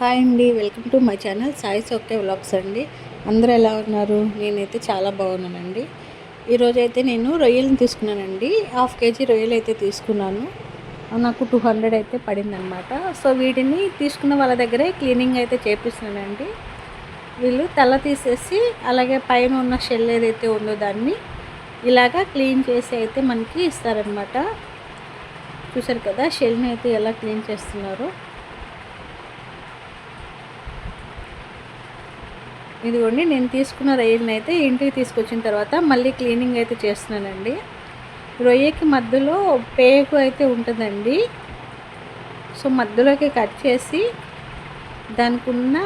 Hi అండి welcome to my channel Sai's okay vlogs అండి. అందరూ ఎలా ఉన్నారు? నేనైతే చాలా బాగున్నానండి. ఈరోజైతే నేను రొయ్యలను తీసుకున్నానండి. హాఫ్ కేజీ రొయ్యలు అయితే తీసుకున్నాను. నాకు టూ హండ్రెడ్ అయితే పడిందనమాట సో వీటిని తీసుకున్న వాళ్ళ దగ్గరే క్లీనింగ్ అయితే చేపిస్తున్నానండి. వీళ్ళు తల తీసేసి అలాగే పైన ఉన్న షెల్ ఏదైతే ఉందో దాన్ని ఇలాగా క్లీన్ చేసి అయితే మనకి ఇస్తారనమాట చూసారు కదా షెల్ని అయితే ఎలా క్లీన్ చేస్తున్నారో. ఇదిగోండి నేను తీసుకున్న రొయ్యలని అయితే ఇంటికి తీసుకొచ్చిన తర్వాత మళ్ళీ క్లీనింగ్ అయితే చేస్తున్నానండి. రొయ్యకి మధ్యలో పేగు అయితే ఉంటుందండి. సో మధ్యలోకి కట్ చేసి దానికి ఉన్న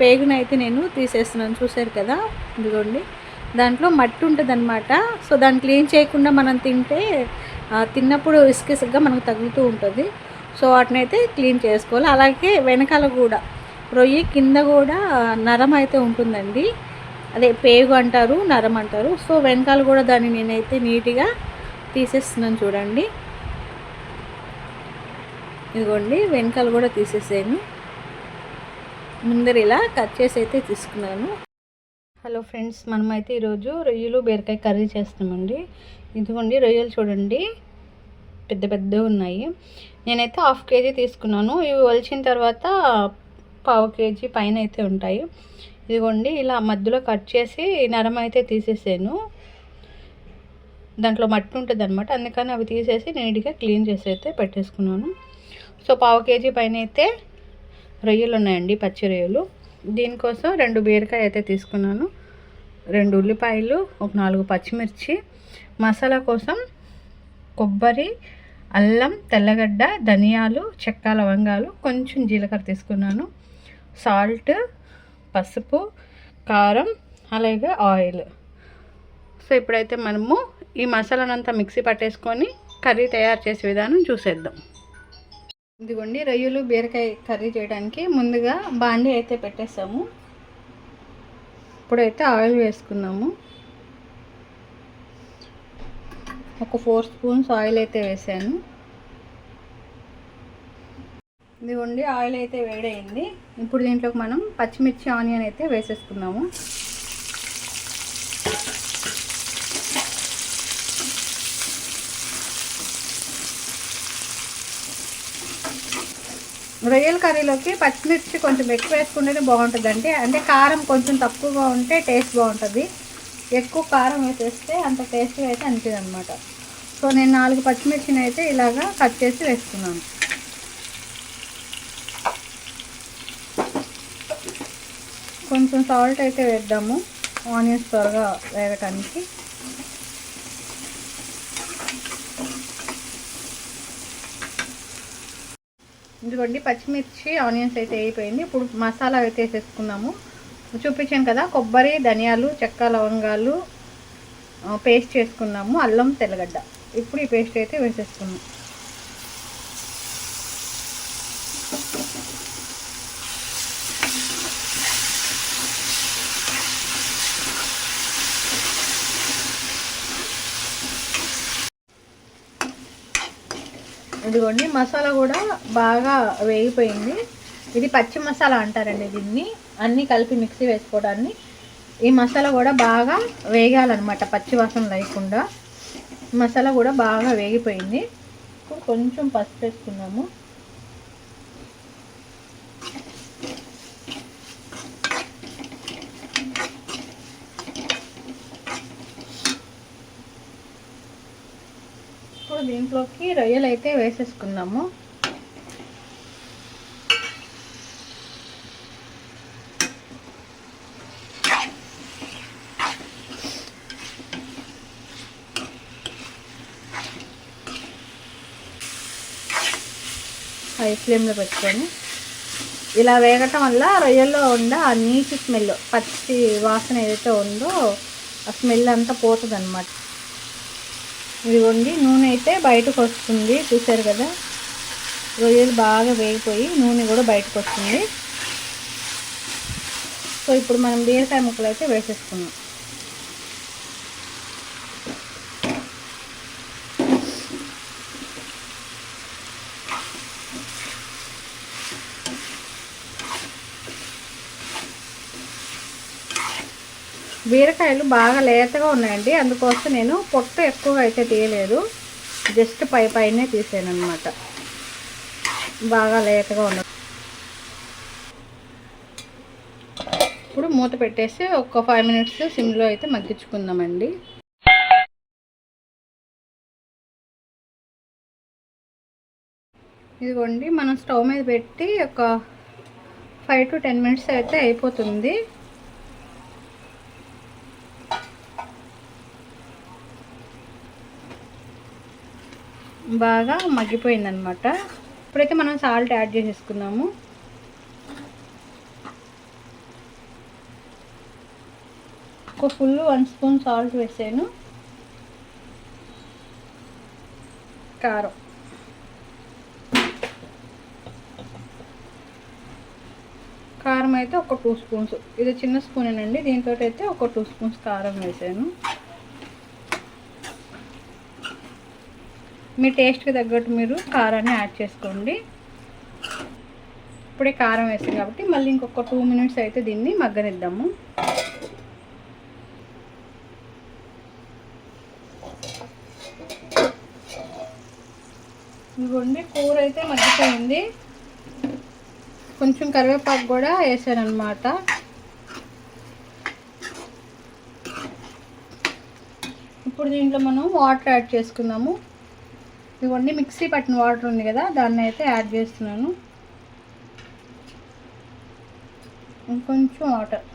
పేగుని అయితే నేను తీసేస్తున్నాను. చూశారు కదా? ఇదిగోండి. దాంట్లో మట్టి ఉంటుంది అనమాట సో దాన్ని క్లీన్ చేయకుండా మనం తింటే తిన్నప్పుడు ఇసుక ఇసుకగా మనకు తగులుతూ ఉంటుంది. సో వాటిని అయితే క్లీన్ చేసుకోవాలి. అలాగే వెనకాల కూడా రొయ్యి కింద కూడా నరం అయితే ఉంటుందండి. అదే పేగు అంటారు నరం అంటారు. సో వెనకాల కూడా దాన్ని నేనైతే నీట్గా తీసేస్తున్నాను చూడండి. ఇదిగోండి వెనకాల కూడా తీసేసాను. ముందర ఇలా కట్ చేసి అయితే తీసుకున్నాను. హలో ఫ్రెండ్స్ మనమైతే ఈరోజు రొయ్యలు బీరకాయ కర్రీ చేస్తామండి ఇదిగోండి రొయ్యలు చూడండి. పెద్ద పెద్దవి ఉన్నాయి. నేనైతే హాఫ్ కేజీ తీసుకున్నాను. ఇవి వలిచిన తర్వాత పావు కేజీ పైన అయితే ఉంటాయి. ఇదిగోండి ఇలా మధ్యలో కట్ చేసి నరం అయితే తీసేసాను. దాంట్లో మట్టి ఉంటుంది అనమాట అందుకని అవి తీసేసి నీట్గా క్లీన్ చేసి అయితే పెట్టేసుకున్నాను. సో పావు కేజీ పైన అయితే రొయ్యలు ఉన్నాయండి పచ్చి రొయ్యలు. దీనికోసం రెండు బీరకాయ అయితే తీసుకున్నాను. రెండు ఉల్లిపాయలు ఒక నాలుగు పచ్చిమిర్చి. మసాలా కోసం కొబ్బరి అల్లం తెల్లగడ్డ ధనియాలు చెక్క లవంగాలు కొంచెం జీలకర్ర తీసుకున్నాను. సాల్ట్ పసుపు కారం అలాగే ఆయిల్. సో ఇప్పుడైతే మనము ఈ మసాలానంతా మిక్సీ పట్టేసుకొని కర్రీ తయారు చేసే విధానం చూసేద్దాం. ఇదిగోండి రొయ్యలు బీరకాయ కర్రీ చేయడానికి ముందుగా బాండీ అయితే పెట్టేసాము. ఇప్పుడైతే ఆయిల్ వేసుకున్నాము. ఒక ఫోర్ స్పూన్స్ ఆయిల్ అయితే వేసాను. ఇదిగోండి ఆయిల్ అయితే వేడైంది ఇప్పుడు దీంట్లోకి మనం పచ్చిమిర్చి ఆనియన్ అయితే వేసేసుకున్నాము రొయ్యల కర్రీలోకి పచ్చిమిర్చి కొంచెం ఎక్కువ వేసుకుంటేనే బాగుంటుందండి. అంటే కారం కొంచెం తక్కువగా ఉంటే టేస్ట్ బాగుంటుంది. ఎక్కువ కారం వేసేస్తే అంత టేస్ట్గా అయితే అనిపిదనమాట సో నేను నాలుగు పచ్చిమిర్చిని అయితే ఇలాగా కట్ చేసి వేసుకున్నాను. కొంచెం సాల్ట్ అయితే వేద్దాము. ఆనియన్స్ త్వరగా వేగటానికి. ఇదిగోండి పచ్చిమిర్చి ఆనియన్స్ అయితే అయిపోయింది ఇప్పుడు మసాలా అయితే వేసేసుకున్నాము చూపించాను కదా కొబ్బరి ధనియాలు చెక్క లవంగాలు పేస్ట్ చేసుకున్నాము. అల్లం తెల్లగడ్డ. ఇప్పుడు ఈ పేస్ట్ అయితే వేసేసుకున్నాము ఇదిగోండి మసాలా కూడా బాగా వేగిపోయింది. ఇది పచ్చి మసాలా అంటారండి దీన్ని. అన్నీ కలిపి మిక్సీ వేసుకోవడాన్ని. ఈ మసాలా కూడా బాగా వేగాలన్నమాట పచ్చి వాసన లేకుండా. మసాలా కూడా బాగా వేగిపోయింది. ఇప్పుడు కొంచెం పసుపు వేసుకున్నాము. దీంట్లోకి రొయ్యలు అయితే వేసేసుకున్నాము. హై ఫ్లేమ్లో పెట్టుకొని. ఇలా వేగటం వల్ల రొయ్యల్లో ఉండే ఆ నీటి స్మెల్ పచ్చి వాసన ఏదైతే ఉందో ఆ స్మెల్ అంతా పోతుంది అనమాట ఇదిగోండి నూనె అయితే బయటకు వస్తుంది చూసారు కదా? రొయ్యలు బాగా వేగిపోయి నూనె కూడా బయటకు వస్తుంది సో ఇప్పుడు మనం బీరకాయ ముక్కలు అయితే వేసేసుకున్నాం బీరకాయలు బాగా లేతగా ఉన్నాయండి. అందుకోసం నేను పొట్టు ఎక్కువగా అయితే తీయలేదు. జస్ట్ పై పైనే తీసాను అనమాట బాగా లేతగా ఉన్న ఇప్పుడు మూత పెట్టేసి ఒక ఫైవ్ మినిట్స్ సిమ్లో అయితే మగ్గించుకుందామండి. ఇదిగోండి మనం స్టవ్ మీద పెట్టి ఒక ఫైవ్ టు టెన్ మినిట్స్ అయితే అయిపోతుంది. బాగా మగ్గిపోయిందనమాట. ఇప్పుడైతే మనం సాల్ట్ యాడ్ చేసేసుకున్నాము ఒక ఫుల్ వన్ స్పూన్ సాల్ట్ వేసాను. కారం. కారం అయితే ఒక టూ స్పూన్స్. ఇది చిన్న స్పూనేనండి. దీంతో అయితే ఒక టూ స్పూన్స్ కారం వేసాను. మీ టేస్ట్కి తగ్గట్టు మీరు కారాన్ని యాడ్ చేసుకోండి. ఇప్పుడే కారం వేస్తుంది కాబట్టి మళ్ళీ ఇంకొక టూ మినిట్స్ అయితే దీన్ని మగ్గనిద్దాము. ఇదిగోండి కూర అయితే మగ్గిపోయింది. కొంచెం కరివేపాకు కూడా వేసాను అనమాట ఇప్పుడు దీంట్లో మనం వాటర్ యాడ్ చేసుకుందాము. ఇవన్నీ మిక్సీ పట్టిన వాటర్ ఉంది కదా దాన్ని అయితే యాడ్ చేస్తున్నాను. ఇంకొంచెం వాటర్.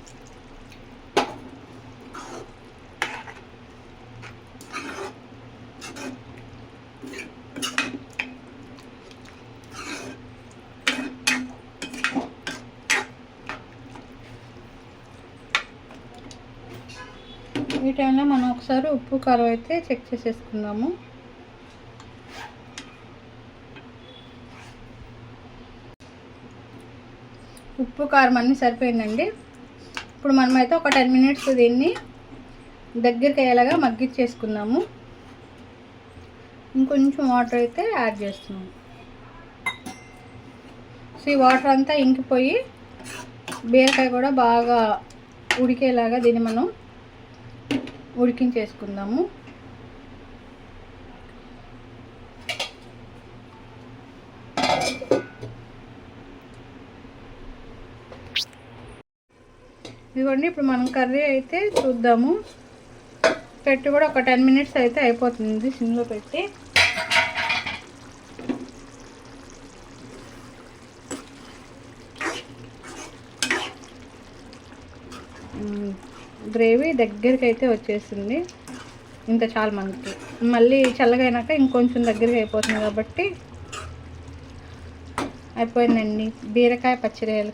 ఈ టైంలో మనం ఒకసారి ఉప్పు కారం అయితే చెక్ చేసేసుకుందాము. ఉప్పు కారం అన్నీ సరిపోయిందండి. ఇప్పుడు మనమైతే ఒక టెన్ మినిట్స్ దీన్ని దగ్గరికి అయ్యేలాగా మగ్గిచ్చేసుకుందాము ఇంకొంచెం వాటర్ అయితే యాడ్ చేస్తున్నాము. సో ఈ వాటర్ అంతా ఇంకిపోయి బీరకాయ కూడా బాగా ఉడికేలాగా దీన్ని మనం ఉడికించేసుకుందాము. ఇదిగోండి ఇప్పుడు మనం కర్రీ అయితే చూద్దాము. పెట్టి కూడా ఒక టెన్ మినిట్స్ అయితే అయిపోతుంది సిమ్లో పెట్టి. గ్రేవీ దగ్గరికి అయితే వచ్చేసింది. ఇంత చాలా మనకి. మళ్ళీ చల్లగా ఇంకొంచెం దగ్గరికి అయిపోతుంది కాబట్టి అయిపోయిందండి. బీరకాయ పచ్చిరేల